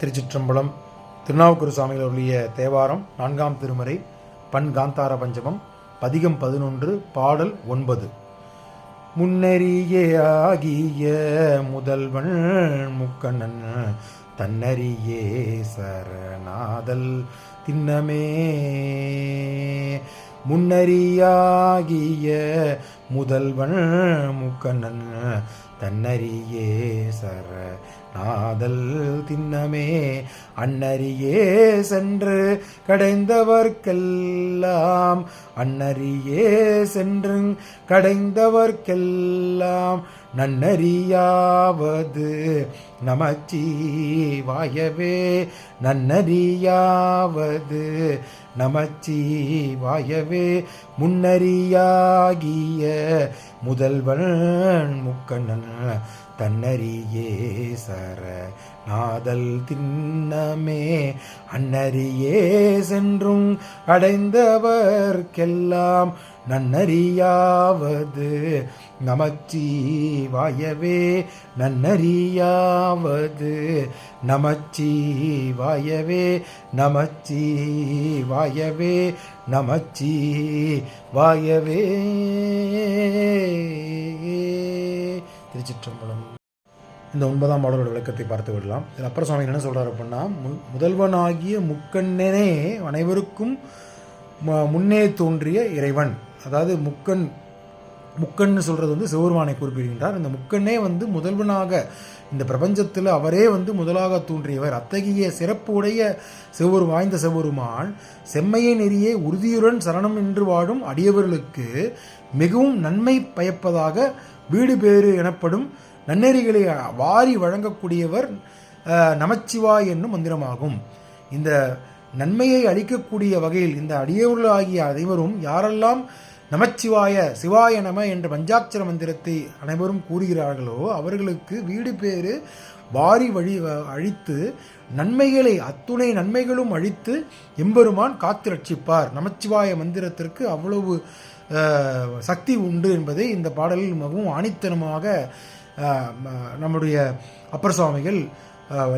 திருச்சிற்றம்பலம் திருநாவுக்கரு அவருடைய தேவாரம் நான்காம் திருமறை பண் காந்தார பஞ்சமம் பதிகம் பதினொன்று பாடல் ஒன்பது. முன்னறியே ஆகிய முதல்வன் முக்கண்ணன் தன்னறியே சரணாதல் திண்ணமே. முன்னறியாகிய முதல்வன் முக்கண்ணன் தன்னறியே சர நாதல் திண்ணமே அன்னரியே சென்று கடைந்தவர்க்கெல்லாம். அன்னரியே சென்று கடைந்தவர்க்கெல்லாம். நன்னறியாவது நமச்சிவாயவே. நன்னறியாவது நமச்சிவாயவே. முன்னறியாகிய முதல்வன் முக்கண்ணன் தன்னறியே சர நாதல் திண்ணமே அன்னறியே சென்றும் அடைந்தவர்க்கெல்லாம் நன்னறியாவது. நமச்சிவாயவே நன்னறியாவது. நமச்சிவாயவே நமச்சிவாயவே நமச்சீ வாயவே. திருச்சிற்றம்பலம். இந்த ஒன்பதாம் பாடலோட விளக்கத்தை பார்த்து விடலாம். இதில் அப்பர் சுவாமி என்ன சொல்கிறார் அப்படின்னா மு முதல்வனாகிய முக்கண்ணனே அனைவருக்கும் முன்னே தோன்றிய இறைவன். அதாவது முக்கன் முக்கன்னு சொல்கிறது வந்து சிவபெருமானை குறிப்பிடுகின்றார். இந்த முக்கண்ணே வந்து முதல்வனாக இந்த பிரபஞ்சத்தில் அவரே வந்து முதலாக தோன்றியவர். அத்தகைய சிறப்புடைய உடைய வாய்ந்த சிவபெருமான் செம்மையை நெறியே உறுதியுடன் சரணம் என்று வாடும் அடியவர்களுக்கு மிகவும் நன்மை பயப்பதாக வீடு பேறு எனப்படும் நன்னெறிகளை வாரி வழங்கக்கூடியவர் நமச்சிவா நமச்சிவாய் என்னும் மந்திரமாகும். இந்த நன்மையை அளிக்கக்கூடிய வகையில் இந்த அடியவர்களாகிய அனைவரும் யாரெல்லாம் நமச்சிவாய சிவாய நம என்ற பஞ்சாட்சர மந்திரத்தை அனைவரும் கூறுகிறார்களோ அவர்களுக்கு வீடு பேறு வாரி வழி அழித்து நன்மைகளை அத்துணை நன்மைகளும் அழித்து எம்பெருமான் காத்து ரட்சிப்பார். நமச்சிவாய மந்திரத்திற்கு அவ்வளவு சக்தி உண்டு என்பதை இந்த பாடலில் மிகவும் ஆணித்தனமாக நம்முடைய அப்பர் சுவாமிகள்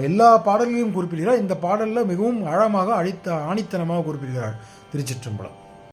எல்லா பாடல்களையும் குறிப்பிடுகிறார். இந்த பாடலில் மிகவும் ஆழமாக அழித்த ஆணித்தனமாக குறிப்பிடுகிறார். திருச்சிற்றம்பலம்.